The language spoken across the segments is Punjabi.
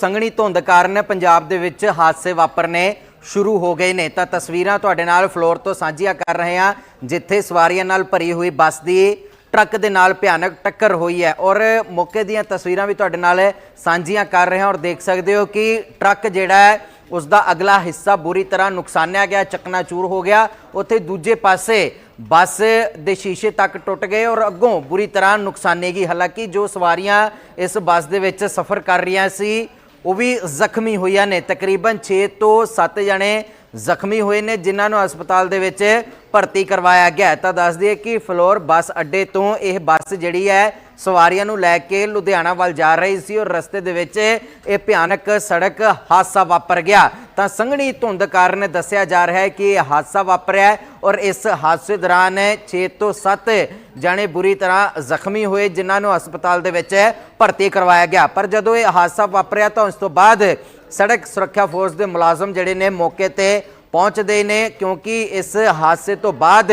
ਸੰਘਣੀ ਧੁੰਦ ਕਾਰਨ ਪੰਜਾਬ ਦੇ ਵਿੱਚ ਹਾਦਸੇ ਵਾਪਰਨੇ ਸ਼ੁਰੂ ਹੋ ਗਏ ਨੇ। ਤਾਂ ਤਸਵੀਰਾਂ ਤੁਹਾਡੇ ਨਾਲ ਫਲੋਰ ਤੋਂ ਸਾਂਝੀਆਂ ਕਰ ਰਹੇ ਹਾਂ, ਜਿੱਥੇ ਸਵਾਰੀਆਂ ਨਾਲ ਭਰੀ ਹੋਈ ਬੱਸ ਦੀ ਟਰੱਕ ਦੇ ਨਾਲ ਭਿਆਨਕ ਟੱਕਰ ਹੋਈ ਹੈ। ਔਰ ਮੌਕੇ ਦੀਆਂ ਤਸਵੀਰਾਂ ਵੀ ਤੁਹਾਡੇ ਨਾਲ ਸਾਂਝੀਆਂ ਕਰ ਰਹੇ ਹਾਂ ਔਰ ਦੇਖ ਸਕਦੇ ਹੋ ਕਿ ਟਰੱਕ ਜਿਹੜਾ ਹੈ ਉਸ ਦਾ ਅਗਲਾ ਹਿੱਸਾ ਬੁਰੀ ਤਰ੍ਹਾਂ ਨੁਕਸਾਨਿਆ ਗਿਆ, ਚਕਨਾਚੂਰ ਹੋ ਗਿਆ। ਉੱਥੇ ਦੂਜੇ ਪਾਸੇ ਬੱਸ ਦੇ ਸ਼ੀਸ਼ੇ ਤੱਕ ਟੁੱਟ ਗਏ ਔਰ ਅੱਗੋਂ ਬੁਰੀ ਤਰ੍ਹਾਂ ਨੁਕਸਾਨੇਗੀ। ਹਾਲਾਂਕਿ ਜੋ ਸਵਾਰੀਆਂ ਇਸ ਬੱਸ ਦੇ ਵਿੱਚ ਸਫ਼ਰ ਕਰ ਰਹੀਆਂ ਸੀ ਉਹ ਵੀ ਜ਼ਖਮੀ ਹੋਈਆਂ ਨੇ। ਤਕਰੀਬਨ 6 ਤੋਂ 7 ਜਣੇ ਜ਼ਖਮੀ ਹੋਏ ਨੇ, ਜਿਨ੍ਹਾਂ ਨੂੰ ਹਸਪਤਾਲ ਦੇ ਵਿੱਚ ਭਰਤੀ ਕਰਵਾਇਆ ਗਿਆ ਤਾਂ ਦੱਸ ਦਈਏ ਕਿ ਫਲੋਰ ਬੱਸ ਅੱਡੇ ਤੋਂ ਇਹ ਬੱਸ ਜਿਹੜੀ ਹੈ, ਸਵਾਰੀਆਂ ਨੂੰ ਲੈ ਕੇ ਲੁਧਿਆਣਾ ਵੱਲ ਜਾ ਰਹੀ ਸੀ ਔਰ ਰਸਤੇ ਦੇ ਵਿੱਚ ਇਹ ਭਿਆਨਕ ਸੜਕ ਹਾਦਸਾ ਵਾਪਰ ਗਿਆ। ਤਾਂ ਸੰਘਣੀ ਧੁੰਦ ਕਾਰਨ ਦੱਸਿਆ ਜਾ ਰਿਹਾ ਹੈ ਕਿ ਇਹ ਹਾਦਸਾ ਵਾਪਰਿਆ ਔਰ ਇਸ ਹਾਦਸੇ ਦੌਰਾਨ 6 ਤੋਂ 7 ਜਾਣੇ ਬੁਰੀ ਤਰ੍ਹਾਂ ਜ਼ਖਮੀ ਹੋਏ, ਜਿਨ੍ਹਾਂ ਨੂੰ ਹਸਪਤਾਲ ਦੇ ਵਿੱਚ ਭਰਤੀ ਕਰਵਾਇਆ ਗਿਆ। ਪਰ ਜਦੋਂ ਇਹ ਹਾਦਸਾ ਵਾਪਰਿਆ ਤਾਂ ਉਸ ਤੋਂ ਬਾਅਦ ਸੜਕ ਸੁਰੱਖਿਆ ਫੋਰਸ ਦੇ ਮੁਲਾਜ਼ਮ ਜਿਹੜੇ ਨੇ ਮੌਕੇ ਤੇ ਪਹੁੰਚਦੇ ਨੇ, ਕਿਉਂਕਿ ਇਸ ਹਾਦਸੇ ਤੋਂ ਬਾਅਦ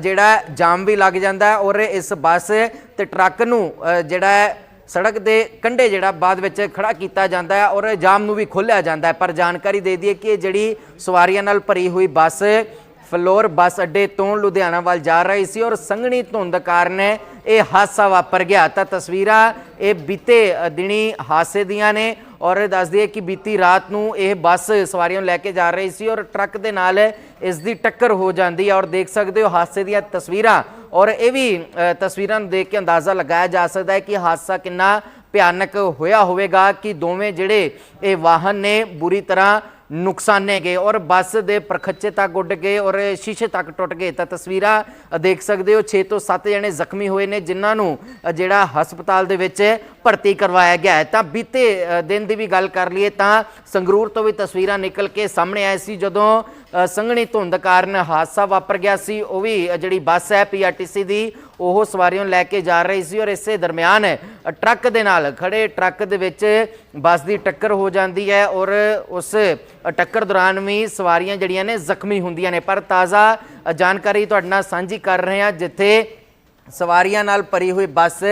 ਜਿਹੜਾ ਜਾਮ ਵੀ ਲੱਗ ਜਾਂਦਾ ਹੈ ਔਰ ਇਸ ਬੱਸ ਤੇ ਟਰੱਕ ਨੂੰ ਜਿਹੜਾ ਸੜਕ ਦੇ ਕੰਢੇ ਜਿਹੜਾ ਬਾਅਦ ਵਿੱਚ ਖੜਾ ਕੀਤਾ ਜਾਂਦਾ ਹੈ ਔਰ ਜਾਮ ਨੂੰ ਵੀ ਖੋਲ੍ਹਿਆ ਜਾਂਦਾ ਹੈ। ਪਰ ਜਾਣਕਾਰੀ ਦੇ ਦਈਏ ਕਿ ਜਿਹੜੀ ਸਵਾਰੀਆਂ ਨਾਲ ਭਰੀ ਹੋਈ ਬੱਸ ਫਲੋਰ ਬੱਸ ਅੱਡੇ ਤੋਂ ਲੁਧਿਆਣਾ ਵੱਲ ਜਾ ਰਹੀ ਸੀ ਔਰ ਸੰਘਣੀ ਧੁੰਦ ਕਾਰਨ ਇਹ ਹਾਦਸਾ ਵਾਪਰ ਗਿਆ। ਤਾਂ ਤਸਵੀਰਾਂ ਇਹ ਬੀਤੇ ਦਿਨੀ ਹਾਦਸੇ ਦੀਆਂ ਨੇ ਔਰ ਦੱਸਦੀ ਦਈਏ ਕਿ ਬੀਤੀ ਰਾਤ ਨੂੰ ਇਹ ਬੱਸ ਸਵਾਰੀਆਂ ਨੂੰ ਲੈ ਕੇ ਜਾ ਰਹੀ ਸੀ ਔਰ ਟਰੱਕ ਦੇ ਨਾਲ ਇਸ ਦੀ ਟੱਕਰ ਹੋ ਜਾਂਦੀ ਹੈ ਔਰ ਦੇਖ ਸਕਦੇ ਹੋ ਹਾਦਸੇ ਦੀਆਂ ਤਸਵੀਰਾਂ ਔਰ ਇਹ ਵੀ ਤਸਵੀਰਾਂ ਨੂੰ ਦੇਖ ਕੇ ਅੰਦਾਜ਼ਾ ਲਗਾਇਆ ਜਾ ਸਕਦਾ ਹੈ ਕਿ ਹਾਦਸਾ ਕਿੰਨਾ ਭਿਆਨਕ ਹੋਇਆ ਹੋਵੇਗਾ ਕਿ ਦੋਵੇਂ ਜਿਹੜੇ ਇਹ ਵਾਹਨ ਨੇ ਬੁਰੀ ਤਰ੍ਹਾਂ ਨੁਕਸਾਨੇ ਗਏ ਔਰ ਬੱਸ ਦੇ ਪ੍ਰਖੱਚੇ ਤੱਕ ਉੱਡ ਗਏ ਔਰ ਸ਼ੀਸ਼ੇ ਤੱਕ ਟੁੱਟ ਗਏ। ਤਾਂ ਤਸਵੀਰਾਂ ਦੇਖ ਸਕਦੇ ਹੋ 6 ਤੋਂ 7 ਜਣੇ ਜ਼ਖਮੀ ਹੋਏ ਨੇ, ਜਿਨ੍ਹਾਂ ਨੂੰ ਜਿਹੜਾ ਹਸਪਤਾਲ ਦੇ ਵਿੱਚ ਭਰਤੀ ਕਰਵਾਇਆ ਗਿਆ ਹੈ। ਤਾਂ ਬੀਤੇ ਦਿਨ ਦੀ ਵੀ ਗੱਲ ਕਰ ਲਈਏ ਤਾਂ ਸੰਗਰੂਰ ਤੋਂ ਵੀ ਤਸਵੀਰਾਂ ਨਿਕਲ ਕੇ ਸਾਹਮਣੇ ਆਏ ਸੀ। ਜਦੋਂ ਸੰਘਣੀ ਧੁੰਦ ਕਾਰਨ ਹਾਦਸਾ ਵਾਪਰ ਗਿਆ ਸੀ, ਉਹ ਵੀ ਜਿਹੜੀ ਬੱਸ ਹੈ ਪੀਆਰਟੀਸੀ ਦੀ, ਉਹ ਸਵਾਰੀਆਂ ਨੂੰ ਲੈ ਕੇ ਜਾ ਰਹੀ ਸੀ ਔਰ ਇਸੇ ਦਰਮਿਆਨ ਟਰੱਕ ਦੇ ਨਾਲ ਖੜੇ ਟਰੱਕ ਦੇ ਵਿੱਚ ਬੱਸ ਦੀ ਟੱਕਰ ਹੋ ਜਾਂਦੀ ਹੈ ਔਰ ਉਸ ਟੱਕਰ ਦੌਰਾਨ ਵੀ ਸਵਾਰੀਆਂ ਜਿਹੜੀਆਂ ਨੇ ਜ਼ਖਮੀ ਹੁੰਦੀਆਂ ਨੇ। ਪਰ ਤਾਜ਼ਾ ਜਾਣਕਾਰੀ ਤੁਹਾਡੇ ਨਾਲ ਸਾਂਝੀ ਕਰ ਰਹੇ ਹਾਂ, ਜਿੱਥੇ ਸਵਾਰੀਆਂ ਨਾਲ ਭਰੀ ਹੋਈ ਬੱਸ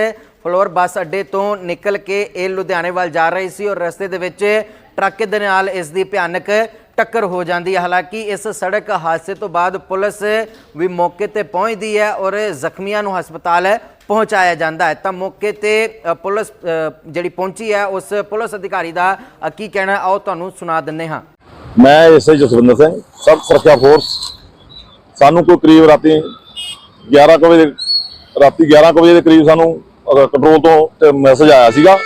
ਫਲੋਰ ਬੱਸ ਅੱਡੇ ਤੋਂ ਨਿਕਲ ਕੇ ਇਹ ਲੁਧਿਆਣੇ ਵੱਲ ਜਾ ਰਹੀ ਸੀ ਔਰ ਰਸਤੇ ਦੇ ਵਿੱਚ ਟਰੱਕ ਦੇ ਨਾਲ ਇਸ ਦੀ ਭਿਆਨਕ ਟੱਕਰ ਹੋ ਜਾਂਦੀ ਹੈ। ਹਾਲਾਂਕਿ ਇਸ ਸੜਕ ਹਾਦਸੇ ਤੋਂ ਬਾਅਦ ਪੁਲਿਸ ਵੀ ਮੌਕੇ ਤੇ ਪਹੁੰਚਦੀ ਹੈ ਔਰ ਜ਼ਖਮੀਆਂ ਨੂੰ ਹਸਪਤਾਲ ਪਹੁੰਚਾਇਆ ਜਾਂਦਾ ਹੈ। ਤਾਂ ਮੌਕੇ ਤੇ ਪੁਲਿਸ ਜਿਹੜੀ ਪਹੁੰਚੀ ਹੈ, ਉਸ ਪੁਲਿਸ ਅਧਿਕਾਰੀ ਦਾ ਕੀ ਕਹਿਣਾ, ਆਓ ਤੁਹਾਨੂੰ ਸੁਣਾ ਦਿੰਨੇ ਹਾਂ। ਮੈਂ ਐਸਆਈ ਜਸਵਿੰਦਰ ਸਿੰਘ, ਸਬ ਸੁਰੱਖਿਆ ਫੋਰਸ। ਸਾਨੂੰ ਕੋਈ ਕਰੀਬ ਰਾਤੀ 11 ਕੁ ਵਜੇ, ਰਾਤੀ 11 ਕੁ ਵਜੇ ਦੇ ਕਰੀਬ ਸਾਨੂੰ ਕੰਟਰੋਲ ਤੋਂ ਮੈਸੇਜ ਆਇਆ ਸੀਗਾ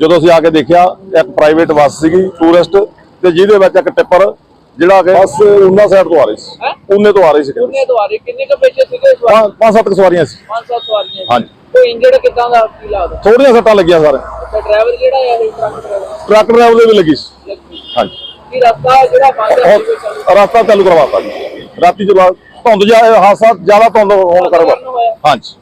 ਜਦੋਂ ਅਸੀਂ ਆ ਕੇ ਦੇਖਿਆ ਇੱਕ ਪ੍ਰਾਈਵੇਟ ਬੱਸ ਸੀਗੀ ਟੂਰਿਸਟ ਤੇ ਜਿਹਦੇ ਵਿੱਚ ਇੱਕ ਟਿੱਪਰ ਜਿਹੜਾ ਕਿ ਬੱਸ ਉਹਨਾਂ ਸਾਈਡ ਤੋਂ ਆ ਰਹੀ ਸੀ? ਉਹਨੇ ਤੋਂ ਆ ਰਹੀ ਸੀ ਕਿੰਨੇ ਦਵਾਰੇ ਕਿੰਨੇ ਕ ਪੇਸ਼ੇ ਸੀਗੇ ਪੰਜ ਸੱਤ ਸਵਾਰੀਆਂ ਸੀ। ਪੰਜ ਸੱਤ ਸਵਾਰੀਆਂ ਹਾਂਜੀ। ਕੋਈ ਇੰਜਰਡ ਕਿਦਾਂ ਦਾ ਕੀ ਲੱਗਦਾ? ਥੋੜੀਆਂ ਸੱਟਾਂ ਲੱਗੀਆਂ ਸਾਰੇ ਤੇ ਡਰਾਈਵਰ ਜਿਹੜਾ ਹੈ ਇਹ ਟਰੱਕ ਡਰਾਈਵਰ ਟਰੱਕ ਡਰਾਈਵਰ ਦੇ ਵੀ ਲੱਗੀ ਸੀ। ਹਾਂਜੀ। ਕੀ ਰਸਤਾ ਜਿਹੜਾ ਬੰਦ ਹੈ ਰਸਤਾ ਚਾਲੂ ਕਰਵਾਤਾ ਜੀ। ਰਾਤੀ ਜਦੋਂ ਧੁੰਦ ਜਾ ਹਾਦਸਾ ਜ਼ਿਆਦਾ ਧੁੰਦ ਹੋਣ ਕਰਕੇ ਹਾਂਜੀ।